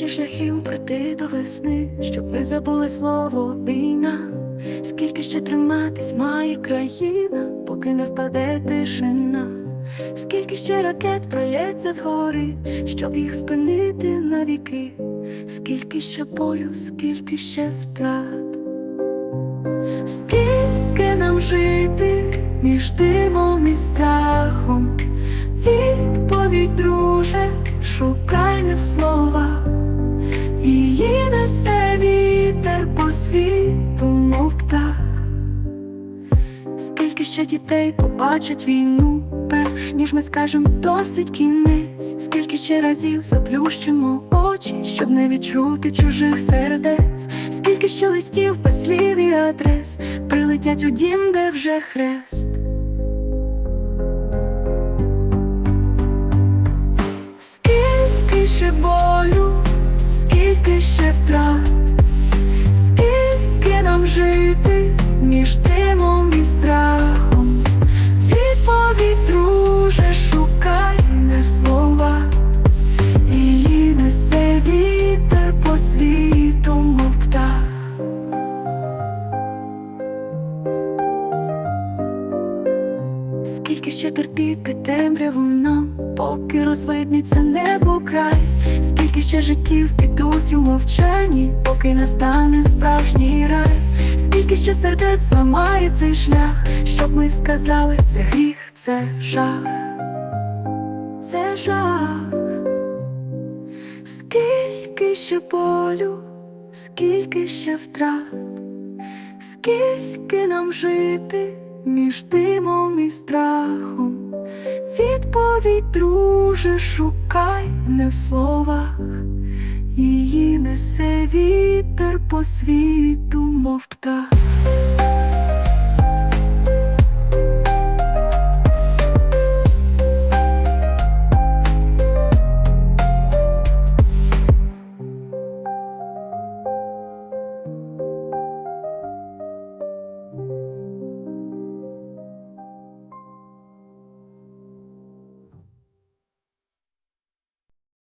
ще шляхів пройти до весни, щоб ви забули слово війна. Скільки ще триматись має країна, поки не впаде тишина. Скільки ще ракет проється згори, щоб їх спинити навіки, скільки ще болю, скільки ще втрат, скільки нам жити між димом і страхом, відповідь, друже, шукай не в словах, її несе вітер по світу, мов птах. Скільки ще дітей побачать війну, перш ніж ми скажем досить кінець, скільки ще разів заплющимо очі, щоб не відчути чужих сердець, скільки ще листів без слів і адрес прилетять у дім, де вже хрест. Болю, скільки ще втрат, скільки нам жити між димом і страхом, відповідь, друже, шукай не в словах, її несе вітер по світу, мов птах. Скільки ще терпіти темряву нам, поки розвидніться небо край, скільки ще життів підуть у мовчанні, поки настане справжній рай, скільки ще сердець зламає цей шлях, щоб ми сказали, це гріх, це жах, це жах, скільки ще болю, скільки ще втрат. Скільки нам жити між димом і страхом? Відповідь, друже, шукай не в словах, її несе вітер по світу, мов.